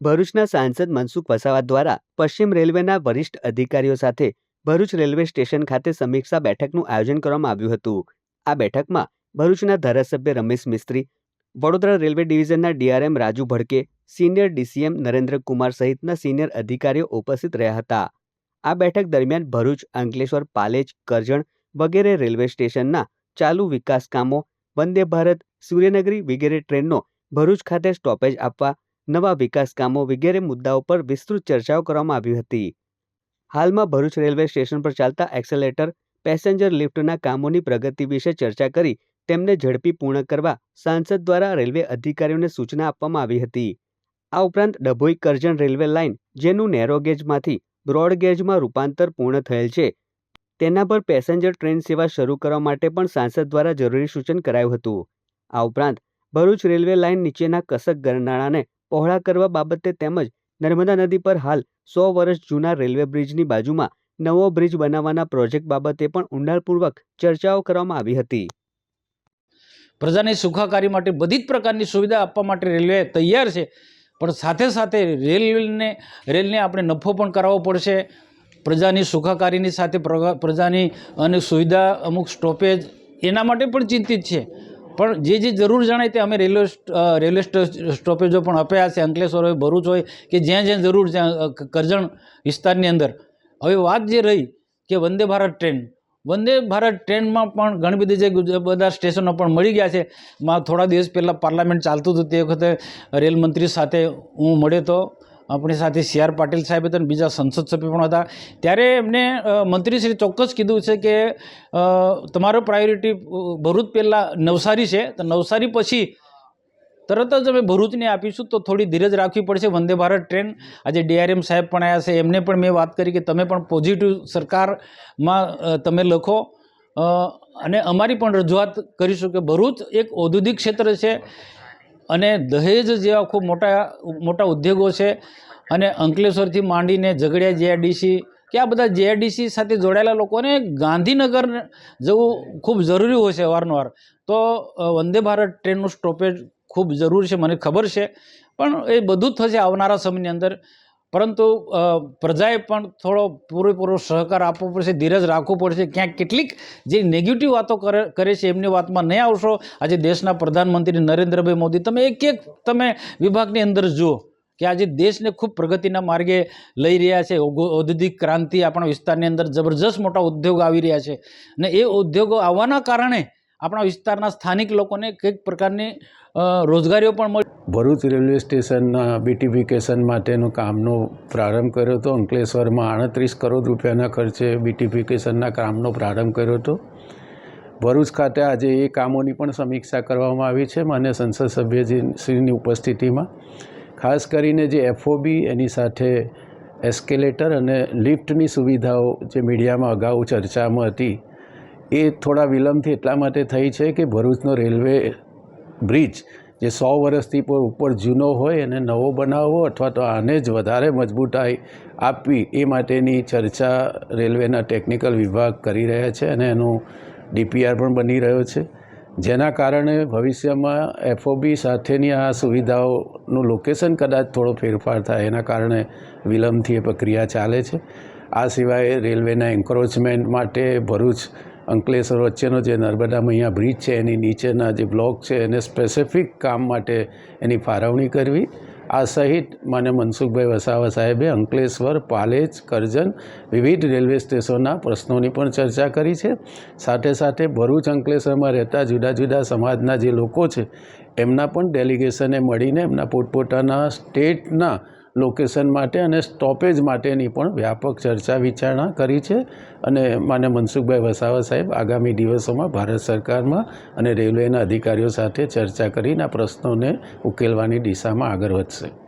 ભરૂચના સાંસદ મનસુખ વસાવા દ્વારા પશ્ચિમ રેલવેના વરિષ્ઠ અધિકારીઓ સાથે ભરૂચ રેલવે સ્ટેશન ખાતે સમીક્ષા બેઠકનું આયોજન કરવામાં આવ્યું હતું. આ બેઠકમાં ભરૂચના ધારાસભ્ય Ramesh Mistry, Vadodara railway ડિવિઝનના DRM Raju Bhadke, senior DCM Narendra Kumar સહિતના સિનિયર અધિકારીઓ ઉપસ્થિત રહ્યા હતા. આ બેઠક દરમિયાન ભરૂચ, અંકલેશ્વર, પાલેજ, કરજણ વગેરે રેલવે સ્ટેશનના ચાલુ વિકાસ કામો, વંદે ભારત, સૂર્યનગરી વગેરે ટ્રેનનો ભરૂચ ખાતે સ્ટોપેજ આપવા નવા વિકાસ કામો વગેરે મુદ્દાઓ પર વિસ્તૃત ચર્ચાઓ કરવામાં આવી હતી. હાલમાં ભરૂચ રેલવે સ્ટેશન પર ચાલતા એક્સેલેટર, પેસેન્જર લિફ્ટના કામોની પ્રગતિ વિશે ચર્ચા કરી તેમને ઝડપી પૂર્ણ કરવા સાંસદ દ્વારા રેલવે અધિકારીઓને સૂચના આપવામાં આવી હતી. આ ઉપરાંત ડભોઈ કરજણ રેલવે લાઇન, જેનું નેરો ગેજમાંથી બ્રોડ ગેજમાં રૂપાંતર પૂર્ણ થયેલ છે, તેના પર પેસેન્જર ટ્રેન સેવા શરૂ કરવા માટે પણ સાંસદ દ્વારા જરૂરી સૂચન કરાયું હતું. આ ઉપરાંત ભરૂચ રેલવે લાઇન નીચેના કસક ગરનાળાને પહોળા કરવા બાબતે તેમજ નર્મદા નદી પર હાલ સો વર્ષ જૂના રેલવે બ્રિજની બાજુમાં નવો બ્રિજ બનાવવાના પ્રોજેક્ટ બાબતે પણ ઊંડાણપૂર્વક ચર્ચાઓ કરવામાં આવી હતી. પ્રજાની સુખાકારી માટે બધી જ પ્રકારની સુવિધા આપવા માટે રેલવે તૈયાર છે. પણ સાથે સાથે રેલને રેલને આપણે નફો પણ કરાવવો પડશે. પ્રજાની સુખાકારીની સાથે પ્રજાની અને સુવિધા અમુક સ્ટોપેજ એના માટે પણ ચિંતિત છે. પણ જે જે જરૂર જણાય તે અમે રેલવે રેલવે સ્ટોપેજો પણ આપ્યા છે. અંકલેશ્વર હોય ભરૂચ હોય કે જ્યાં જ્યાં જરૂર કરજણ વિસ્તારની અંદર. હવે વાત જે રહી કે વંદે ભારત ટ્રેન. વંદે ભારત ટ્રેનમાં પણ ઘણી બધી જે બધા સ્ટેશનો પણ મળી ગયા છે. માં થોડા દિવસ પહેલાં પાર્લામેન્ટ ચાલતું હતું. તે વખતે રેલ મંત્રી સાથે હું મળ્યો હતો આપણી સાથે સી આર પાટીલ સાહેબ હતા અને બીજા સંસદ સભ્ય પણ હતા. ત્યારે એમને મંત્રીશ્રી ચોક્કસ કીધું છે કે તમારો પ્રાયોરિટી ભરૂચ પહેલાં નવસારી છે. તો નવસારી પછી તરત જ અમે ભરૂચને આપીશું. તો થોડી ધીરજ રાખવી પડશે. વંદે ભારત ટ્રેન. આજે ડીઆરએમ સાહેબ પણ આવ્યા છે. એમને પણ મેં વાત કરી કે તમે પણ પોઝિટિવ સરકારમાં તમે લખો. અને અમારી પણ રજૂઆત કરીશું કે ભરૂચ એક ઔદ્યોગિક ક્ષેત્ર છે. અને દહેજ જેવા ખૂબ મોટા મોટા ઉદ્યોગો છે. અને અંકલેશ્વરથી માંડીને ઝઘડિયા જેઆરડીસી કે આ બધા જેઆરડીસી સાથે જોડાયેલા લોકોને ગાંધીનગર જવું ખૂબ જરૂરી હોય છે વારંવાર. તો વંદે ભારત ટ્રેનનું સ્ટોપેજ ખૂબ જરૂર છે, મને ખબર છે. પણ એ બધું જ થશે આવનારા સમયની અંદર. પરંતુ પ્રજાએ પણ થોડો પૂરેપૂરો સહકાર આપવો પડશે, ધીરજ રાખવું પડશે. ક્યાંક કેટલીક જે નેગેટિવ વાતો કરે કરે છે, એમની વાતમાં નહીં આવશો. આજે દેશના પ્રધાનમંત્રી નરેન્દ્રભાઈ મોદી, તમે એક એક તમે વિભાગની અંદર જુઓ કે આજે દેશને ખૂબ પ્રગતિના માર્ગે લઈ રહ્યા છે. ઔદ્યોગિક ક્રાંતિ આપણા વિસ્તારની અંદર જબરજસ્ત મોટા ઉદ્યોગો આવી રહ્યા છે. અને એ ઉદ્યોગો આવવાના કારણે આપણા વિસ્તારના સ્થાનિક લોકોને કંઈક પ્રકારની રોજગારીઓ પણ મળી. ભરૂચ રેલવે સ્ટેશનના બીટીફિકેશન માટેનું કામનો પ્રારંભ કર્યો હતો. અંકલેશ્વરમાં આડત્રીસ કરોડ રૂપિયાના ખર્ચે બીટીફિકેશનના કામનો પ્રારંભ કર્યો હતો. ભરૂચ ખાતે આજે એ કામોની પણ સમીક્ષા કરવામાં આવી છે. માન્ય સંસદ સભ્યજી શ્રીની ઉપસ્થિતિમાં ખાસ કરીને જે એફઓબી એની સાથે એસ્કેલેટર અને લિફ્ટની સુવિધાઓ જે મીડિયામાં અગાઉ ચર્ચામાં હતી એ થોડા વિલંબથી એટલા માટે થઈ છે કે ભરૂચનો રેલવે બ્રિજ જે સો વર્ષથી પર ઉપર જૂનો હોય અને નવો બનાવવો અથવા તો આને જ વધારે મજબૂતાઈ આપવી એ માટેની ચર્ચા રેલવેના ટેકનિકલ વિભાગ કરી રહ્યા છે અને એનું ડીપીઆર પણ બની રહ્યો છે. જેના કારણે ભવિષ્યમાં એફઓબી સાથેની આ સુવિધાઓનું લોકેશન કદાચ થોડો ફેરફાર થાય. એના કારણે વિલંબથી એ પ્રક્રિયા ચાલે છે. આ સિવાય રેલવેના એન્ક્રોચમેન્ટ માટે ભરૂચ અંકલેશ્વર વચ્ચેનો જે નર્મદામાં અહીંયા બ્રિજ છે, એની નીચેના જે બ્લોક છે, એને સ્પેસિફિક કામ માટે એની ફાળવણી કરવી. આ સહિત મને મનસુખભાઈ વસાવા સાહેબે અંકલેશ્વર, પાલેજ, કરજણ વિવિધ રેલવે સ્ટેશનના પ્રશ્નોની પણ ચર્ચા કરી છે. સાથે સાથે ભરૂચ અંકલેશ્વરમાં રહેતા જુદા જુદા સમાજના જે લોકો છે, એમના પણ ડેલિગેશને મળીને એમના પોતપોતાના સ્ટેટના લોકેશન માટે અને સ્ટોપેજ માટેની પણ વ્યાપક ચર્ચા વિચારણા કરી છે અને માન્ય મનસુખભાઈ વસાવા સાહેબ આગામી દિવસોમાં ભારત સરકારમાં અને રેલવેના અધિકારીઓ સાથે ચર્ચા કરીને આ પ્રશ્નોને ઉકેલવાની દિશામાં આગળ વધશે.